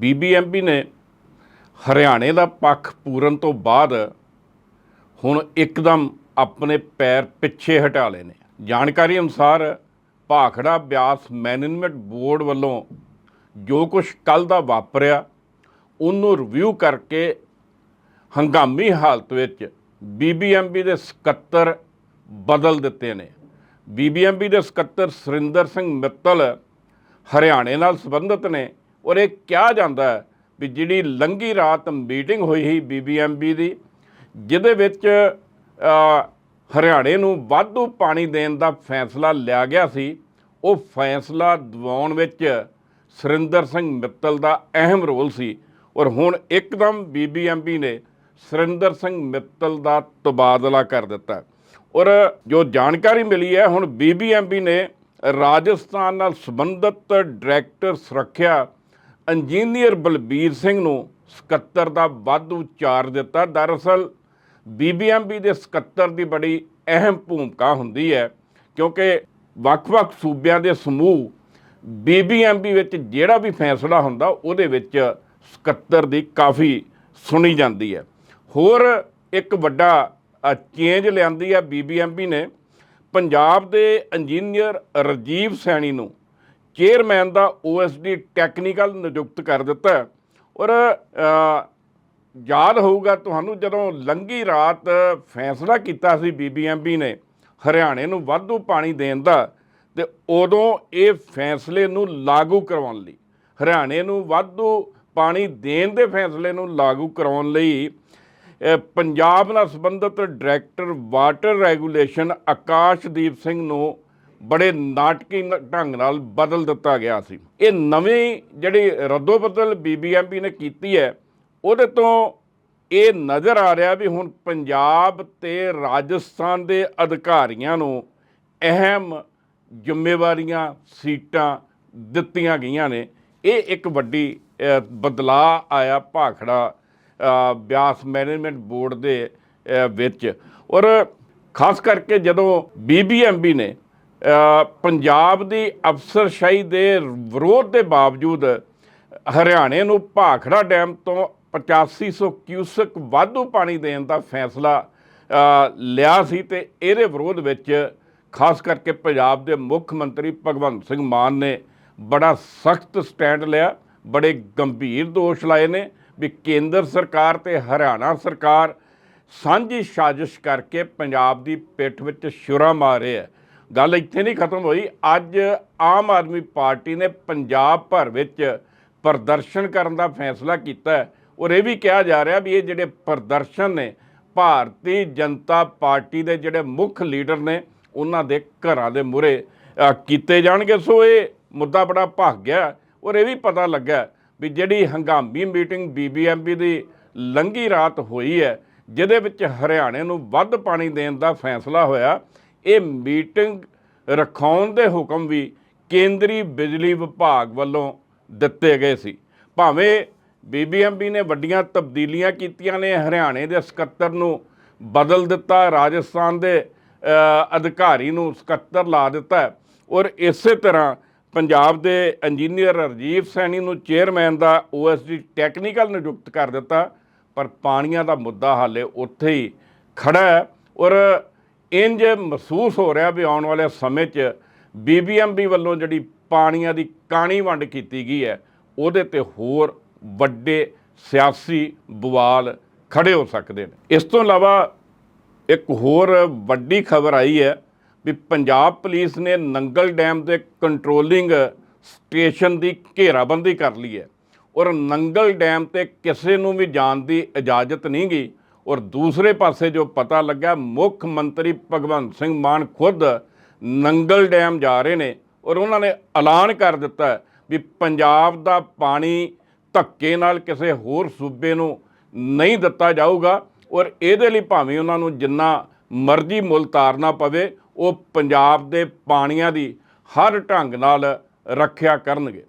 BBMP ਨੇ ਹਰਿਆਣੇ ਦਾ ਪੱਖ ਪੂਰਨ ਤੋਂ ਬਾਅਦ ਹੁਣ ਇੱਕਦਮ ਆਪਣੇ ਪੈਰ ਪਿੱਛੇ ਹਟਾ ਲਏ ਨੇ। ਜਾਣਕਾਰੀ ਅਨੁਸਾਰ ਭਾਖੜਾ ਬਿਆਸ ਮੈਨੇਜਮੈਂਟ ਬੋਰਡ ਵੱਲੋਂ ਜੋ ਕੁਝ ਕੱਲ ਦਾ ਵਾਪਰਿਆ, ਉਹਨੂੰ ਰਿਵਿਊ ਕਰਕੇ ਹੰਗਾਮੀ ਹਾਲਤ ਵਿੱਚ ਬੀਬੀਐਮਬੀ ਦੇ ਸਕੱਤਰ ਬਦਲ ਦਿੱਤੇ ਨੇ। ਬੀਬੀਐਮਬੀ ਦੇ ਸਕੱਤਰ ਸੁਰਿੰਦਰ ਸਿੰਘ ਮਿੱਤਲ ਹਰਿਆਣੇ ਨਾਲ ਸੰਬੰਧਿਤ ਨੇ। ਔਰ ਇਹ ਕਿਹਾ ਜਾਂਦਾ ਹੈ ਵੀ ਜਿਹੜੀ ਲੰਗੀ ਰਾਤ ਮੀਟਿੰਗ ਹੋਈ ਸੀ ਬੀਬੀਐਮਬੀ ਦੀ, ਜਿਹਦੇ ਵਿੱਚ ਹਰਿਆਣੇ ਨੂੰ ਵਾਧੂ ਪਾਣੀ ਦੇਣ ਦਾ ਫੈਸਲਾ ਲਿਆ ਗਿਆ ਸੀ, ਉਹ ਫੈਸਲਾ ਦਿਵਾਉਣ ਵਿੱਚ ਸੁਰਿੰਦਰ ਸਿੰਘ ਮਿੱਤਲ ਦਾ ਅਹਿਮ ਰੋਲ ਸੀ। ਔਰ ਹੁਣ ਇੱਕਦਮ ਬੀਬੀਐਮਬੀ ਨੇ ਸੁਰਿੰਦਰ ਸਿੰਘ ਮਿੱਤਲ ਦਾ ਤਬਾਦਲਾ ਕਰ ਦਿੱਤਾ ਔਰ ਜੋ ਜਾਣਕਾਰੀ ਮਿਲੀ ਹੈ, ਹੁਣ ਬੀਬੀਐਮਬੀ ਨੇ ਰਾਜਸਥਾਨ ਨਾਲ ਸੰਬੰਧਿਤ ਡਾਇਰੈਕਟਰ ਸੁਰੱਖਿਆ ਇੰਜੀਨੀਅਰ ਬਲਬੀਰ ਸਿੰਘ ਨੂੰ ਸਕੱਤਰ ਦਾ ਵਾਧੂ ਚਾਰਜ ਦਿੱਤਾ। ਦਰਅਸਲ ਬੀਬੀਐਮਬੀ ਦੇ ਸਕੱਤਰ ਦੀ ਬੜੀ ਅਹਿਮ ਭੂਮਿਕਾ ਹੁੰਦੀ ਹੈ, ਕਿਉਂਕਿ ਵੱਖ-ਵੱਖ ਸੂਬਿਆਂ ਦੇ ਸਮੂਹ ਬੀਬੀਐਮਬੀ ਵਿੱਚ ਜਿਹੜਾ ਵੀ ਫੈਸਲਾ ਹੁੰਦਾ, ਉਹਦੇ ਵਿੱਚ ਸਕੱਤਰ ਦੀ ਕਾਫੀ ਸੁਣੀ ਜਾਂਦੀ ਹੈ। ਹੋਰ ਇੱਕ ਵੱਡਾ ਚੇਂਜ ਲਿਆਂਦੀ ਹੈ ਬੀਬੀਐਮਬੀ ਨੇ। ਪੰਜਾਬ ਦੇ ਇੰਜੀਨੀਅਰ ਰਜੀਵ ਸੈਣੀ ਨੂੰ ਚੇਅਰਮੈਨ ਦਾ ਓਐਸਡੀ ਟੈਕਨੀਕਲ ਨਿਯੁਕਤ ਕਰ ਦਿੱਤਾ ਔਰ ਯਾਦ ਹੋਊਗਾ ਤੁਹਾਨੂੰ ਜਦੋਂ ਲੰਗੀ ਰਾਤ ਫੈਸਲਾ ਕੀਤਾ ਸੀ ਬੀਬੀਐਮਬੀ ਨੇ ਹਰਿਆਣੇ ਨੂੰ ਵਾਧੂ ਪਾਣੀ ਦੇਣ ਦਾ, ਤੇ ਉਦੋਂ ਇਹ ਫੈਸਲੇ ਨੂੰ ਲਾਗੂ ਕਰਵਾਉਣ ਲਈ, ਹਰਿਆਣੇ ਨੂੰ ਵਾਧੂ ਪਾਣੀ ਦੇਣ ਦੇ ਫੈਸਲੇ ਨੂੰ ਲਾਗੂ ਕਰਾਉਣ ਲਈ ਪੰਜਾਬ ਨਾਲ ਸੰਬੰਧਿਤ director water regulation Akashdeep Singh ਨੂੰ ਬੜੇ ਨਾਟਕੀ ਢੰਗ ਨਾਲ ਬਦਲ ਦਿੱਤਾ ਗਿਆ ਸੀ। ਇਹ ਨਵੀਂ ਜਿਹੜੀ ਰੱਦੋ ਬਦਲ ਬੀਬੀਐਮਪੀ ਨੇ ਕੀਤੀ ਹੈ, ਉਹਦੇ ਤੋਂ ਇਹ ਨਜ਼ਰ ਆ ਰਿਹਾ ਵੀ ਹੁਣ ਪੰਜਾਬ ਤੇ ਰਾਜਸਥਾਨ ਦੇ ਅਧਿਕਾਰੀਆਂ ਨੂੰ ਅਹਿਮ ਜ਼ਿੰਮੇਵਾਰੀਆਂ, ਸੀਟਾਂ ਦਿੱਤੀਆਂ ਗਈਆਂ ਨੇ। ਇਹ ਇੱਕ ਵੱਡੀ ਬਦਲਾਅ ਆਇਆ ਭਾਖੜਾ ਬਿਆਸ ਮੈਨੇਜਮੈਂਟ ਬੋਰਡ ਦੇ ਵਿੱਚ। ਔਰ ਖਾਸ ਕਰਕੇ ਜਦੋਂ ਬੀਬੀਐਮਬੀ ਨੇ ਪੰਜਾਬ ਦੀ ਅਫਸਰਸ਼ਾਹੀ ਦੇ ਵਿਰੋਧ ਦੇ ਬਾਵਜੂਦ ਹਰਿਆਣੇ ਨੂੰ ਭਾਖੜਾ ਡੈਮ ਤੋਂ 8500 ਕਿਊਸਕ ਵਾਧੂ ਪਾਣੀ ਦੇਣ ਦਾ ਫੈਸਲਾ ਲਿਆ ਸੀ ਤੇ ਇਹਦੇ ਵਿਰੋਧ ਵਿੱਚ ਖਾਸ ਕਰਕੇ ਪੰਜਾਬ ਦੇ ਮੁੱਖ ਮੰਤਰੀ ਭਗਵੰਤ ਸਿੰਘ ਮਾਨ ਨੇ ਬੜਾ ਸਖਤ ਸਟੈਂਡ ਲਿਆ, ਬੜੇ ਗੰਭੀਰ ਦੋਸ਼ ਲਾਏ ਨੇ ਵੀ ਕੇਂਦਰ ਸਰਕਾਰ ਤੇ ਹਰਿਆਣਾ ਸਰਕਾਰ ਸਾਂਝੀ ਸਾਜ਼ਿਸ਼ ਕਰਕੇ ਪੰਜਾਬ ਦੀ ਪਿੱਠ ਵਿੱਚ ਛੁਰਾ ਮਾਰੇ ਹੈ ਗੱਲ ਇੱਥੇ ਨਹੀਂ ਖਤਮ ਹੋਈ। ਅੱਜ ਆਮ ਆਦਮੀ ਪਾਰਟੀ ਨੇ ਪੰਜਾਬ ਭਰ ਵਿੱਚ ਪ੍ਰਦਰਸ਼ਨ ਕਰਨ ਦਾ ਫੈਸਲਾ ਕੀਤਾ ਔਰ ਇਹ ਵੀ ਕਿਹਾ ਜਾ ਰਿਹਾ ਵੀ ਇਹ ਜਿਹੜੇ ਪ੍ਰਦਰਸ਼ਨ ਨੇ, ਭਾਰਤੀ ਜਨਤਾ ਪਾਰਟੀ ਦੇ ਜਿਹੜੇ ਮੁੱਖ ਲੀਡਰ ਨੇ, ਉਹਨਾਂ ਦੇ ਘਰਾਂ ਦੇ ਮੂਹਰੇ ਕੀਤੇ ਜਾਣਗੇ। ਸੋ ਇਹ ਮੁੱਦਾ ਬੜਾ ਭਾਗ ਗਿਆ ਔਰ ਇਹ ਵੀ ਪਤਾ ਲੱਗਾ ਵੀ ਜਿਹੜੀ ਹੰਗਾਮੀ ਮੀਟਿੰਗ ਬੀਬੀਐਮਬੀ ਦੀ ਲੰਗੀ ਰਾਤ ਹੋਈ ਹੈ, ਜਿਹਦੇ ਵਿੱਚ ਹਰਿਆਣੇ ਨੂੰ ਵੱਧ ਪਾਣੀ ਦੇਣ ਦਾ ਫੈਸਲਾ ਹੋਇਆ। ਇਹ ਮੀਟਿੰਗ ਰਖਾਉਣ ਦੇ ਹੁਕਮ ਵੀ ਕੇਂਦਰੀ ਬਿਜਲੀ ਵਿਭਾਗ ਵੱਲੋਂ ਦਿੱਤੇ ਗਏ ਸੀ। ਭਾਵੇਂ ਬੀਬੀਐਮਬੀ ਨੇ ਵੱਡੀਆਂ ਤਬਦੀਲੀਆਂ ਕੀਤੀਆਂ ਨੇ, ਹਰਿਆਣੇ ਦੇ ਸਕੱਤਰ ਨੂੰ ਬਦਲ ਦਿੱਤਾ, ਰਾਜਸਥਾਨ ਦੇ ਅਧਿਕਾਰੀ ਨੂੰ ਸਕੱਤਰ ਲਾ ਦਿੱਤਾ ਔਰ ਇਸੇ ਤਰ੍ਹਾਂ ਪੰਜਾਬ ਦੇ ਇੰਜੀਨੀਅਰ ਰਜੀਵ ਸੈਣੀ ਨੂੰ ਚੇਅਰਮੈਨ ਦਾ ਓਐਸਡੀ ਟੈਕਨੀਕਲ ਨਿਯੁਕਤ ਕਰ ਦਿੱਤਾ, ਪਰ ਪਾਣੀਆਂ ਦਾ ਮੁੱਦਾ ਹਾਲੇ ਉੱਥੇ ਹੀ ਖੜਾ ਹੈ। ਔਰ ਇੰਜ ਮਹਿਸੂਸ ਹੋ ਰਿਹਾ ਵੀ ਆਉਣ ਵਾਲੇ ਸਮੇਂ 'ਚ ਬੀਬੀਐਮਬੀ ਵੱਲੋਂ ਜਿਹੜੀ ਪਾਣੀਆਂ ਦੀ ਕਾਣੀ ਵੰਡ ਕੀਤੀ ਗਈ ਹੈ, ਉਹਦੇ ਤੇ ਹੋਰ ਵੱਡੇ ਸਿਆਸੀ ਬਵਾਲ ਖੜੇ ਹੋ ਸਕਦੇ ਨੇ। ਇਸ ਤੋਂ ਇਲਾਵਾ ਇੱਕ ਹੋਰ ਵੱਡੀ ਖਬਰ ਆਈ ਹੈ ਵੀ ਪੰਜਾਬ ਪੁਲਿਸ ਨੇ ਨੰਗਲ ਡੈਮ ਦੇ ਕੰਟਰੋਲਿੰਗ ਸਟੇਸ਼ਨ ਦੀ ਘੇਰਾਬੰਦੀ ਕਰ ਲਈ ਹੈ। ਔਰ ਨੰਗਲ ਡੈਮ ਤੇ ਕਿਸੇ ਨੂੰ ਵੀ ਜਾਣ ਦੀ ਇਜਾਜ਼ਤ ਨਹੀਂ ਗਈ। ਔਰ ਦੂਸਰੇ ਪਾਸੇ ਜੋ ਪਤਾ ਲੱਗਾ ਮੁੱਖ ਮੰਤਰੀ ਭਗਵੰਤ ਸਿੰਘ ਮਾਨ ਖੁਦ ਨੰਗਲ ਡੈਮ ਜਾ ਰਹੇ ਨੇ ਔਰ ਉਹਨਾਂ ਨੇ ਐਲਾਨ ਕਰ ਦਿੱਤਾ ਵੀ ਪੰਜਾਬ ਦਾ ਪਾਣੀ ਧੱਕੇ ਨਾਲ ਕਿਸੇ ਹੋਰ ਸੂਬੇ ਨੂੰ ਨਹੀਂ ਦਿੱਤਾ ਜਾਊਗਾ ਔਰ ਇਹਦੇ ਲਈ ਭਾਵੇਂ ਉਹਨਾਂ ਨੂੰ ਜਿੰਨਾ ਮਰਜ਼ੀ ਮੁੱਲ ਤਾਰਨਾ ਪਵੇ, ਉਹ ਪੰਜਾਬ ਦੇ ਪਾਣੀਆਂ ਦੀ ਹਰ ਢੰਗ ਨਾਲ ਰੱਖਿਆ ਕਰਨਗੇ।